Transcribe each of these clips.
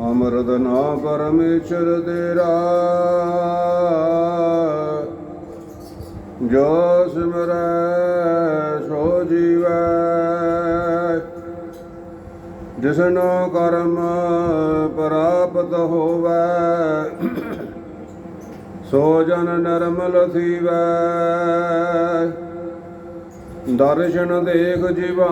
ਅਮਰਦ ਨਾ ਪਰਮੇਸ਼ਰ ਤੇਰਾ। ਜੋ ਸਿਮਰੈ ਸੋ ਜੀਵੈ। ਜਿਸਨੋ ਕਰਮ ਪ੍ਰਾਪਤ ਹੋਵੈ, ਸੋ ਜਨ ਨਰਮਲ ਥੀਵੈ। ਦਰਸ਼ਨ ਦੇਖ ਜੀਵਾ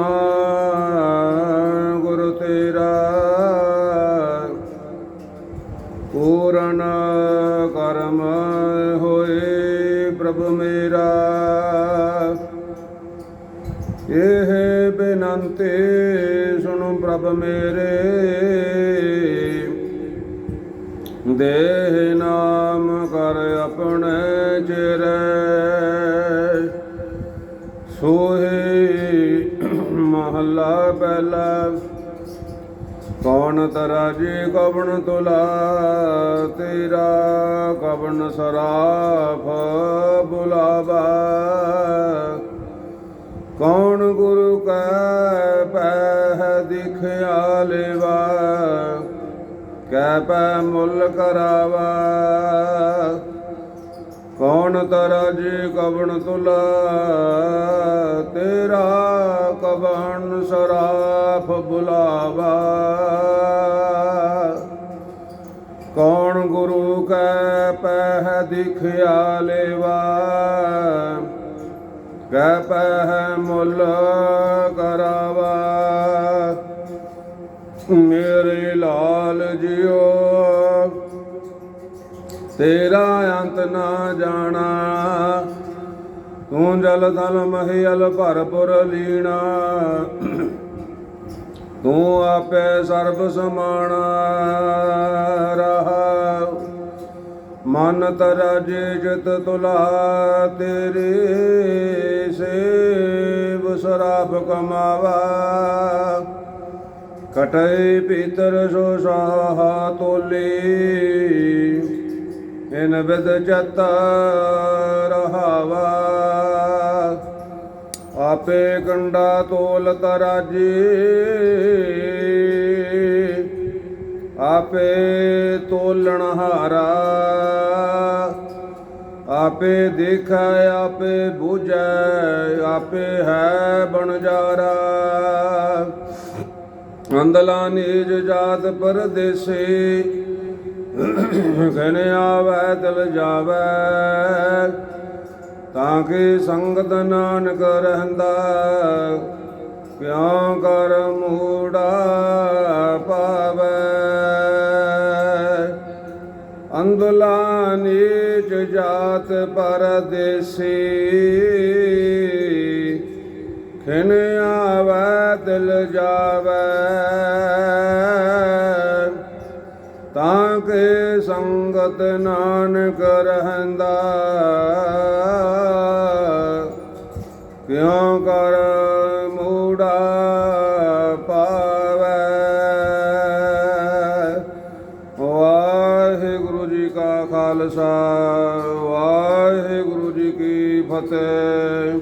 ਹੋਏ ਪ੍ਰਭ ਮੇਰਾ। ਇਹ ਬੇਨੰਤੀ ਸੁਣੋ ਪ੍ਰਭ ਮੇਰੇ। ਦੇਹ ਨਾਮ ਕਰ ਆਪਣੇ ਚਿਰ ਸੋਹੇ ਮਹੱਲਾ ਪਹਿਲਾ। ਕੌਣ ਤਰਾ ਤਰਾਜੀ ਕਵਣ ਤੁਲਾ, ਤੇਰਾ ਕਵਣ ਸਰਾਫ ਬੁਲਾਵਾ। ਕੌਣ ਗੁਰੂ ਕੈ ਪਹਿ ਦਿਖਿਆ ਲੇਵਾ ਕੈ ਪੈ ਮੁੱਲ ਕਰਾਵਾ। ਕੌਣ ਤਰਾ ਜੀ ਕਵਣ ਤੁਲਾ? ਤੇਰਾ ਕਵਣ ਸਰਾਫ ਬੁਲਾਵਾ। ਕੌਣ ਗੁਰੂ ਕੈ ਪਹਿ ਦਿਖਿਆ ਲੇਵਾ? ਕੈ ਪਹਿ ਮੁੱਲ ਕਰਾਵਾ? ਮੇਰੇ ਲਾਲ ਜਿਓ ਤੇਰਾ ਅੰਤ ਨਾ ਜਾਣਾ। ਤੂੰ ਜਲ ਥਲ ਮਹਿਲ ਭਰਪੁਰ ਲੀਣਾ। ਤੂੰ ਆਪੇ ਸਰਬ ਸਮਾਣਾ ਰਹਾ ਮਨ ਤਰਾ ਜੇ ਜਿਤ ਤੁਲਾ ਤੇਰੇ ਸੇਵ ਸਰਾਪ ਕਮਾਵਾ। ਕਟਈ ਪੀਤਰ ਸੋ ਸਾਹਾ ਤੋਲੀ। ਇਨ ਵਿਦ ਜਤ ਰਹਾਵਾ। ਆਪੇ ਕੰਡਾ ਤੋਲ ਤਰਾਜੀ। ਆਪੇ ਤੋਲਣ ਹਾਰਾ। ਆਪੇ ਦੇਖੈ, ਆਪੇ ਬੁਝੈ, ਆਪੇ ਹੈ ਬਣਜਾਰਾ ਅੰਦਲਾ ਨੀਜ ਜਾਤ ਪਰਦੇਸੀ। ਘਨ ਆਵੈ ਦਿਲ ਜਾਵੈ, ਤਾਂ ਕਿ ਸੰਗਤ ਨਾਨਕ ਰਹਿੰਦਾ। ਕਿਉ ਕਰ ਮੂੜਾ ਪਾਵੈ? ਅੰਦਲਾ ਨੀਚ ਜਾਤ ਪਰਦੇਸੀ, ਖਿਨ ਆਵੈ ਦਿਲ ਜਾਵੈ। ਕੇ ਸੰਗਤ ਨਾਨਕ ਰਹਿੰਦਾ। ਕਿਉ ਕਰ ਮੂੜਾ ਪਾਵੈ? ਵਾਹਿਗੁਰੂ ਜੀ ਕਾ ਖਾਲਸਾ, ਵਾਹਿਗੁਰੂ ਜੀ ਕੀ ਫਤਿਹ।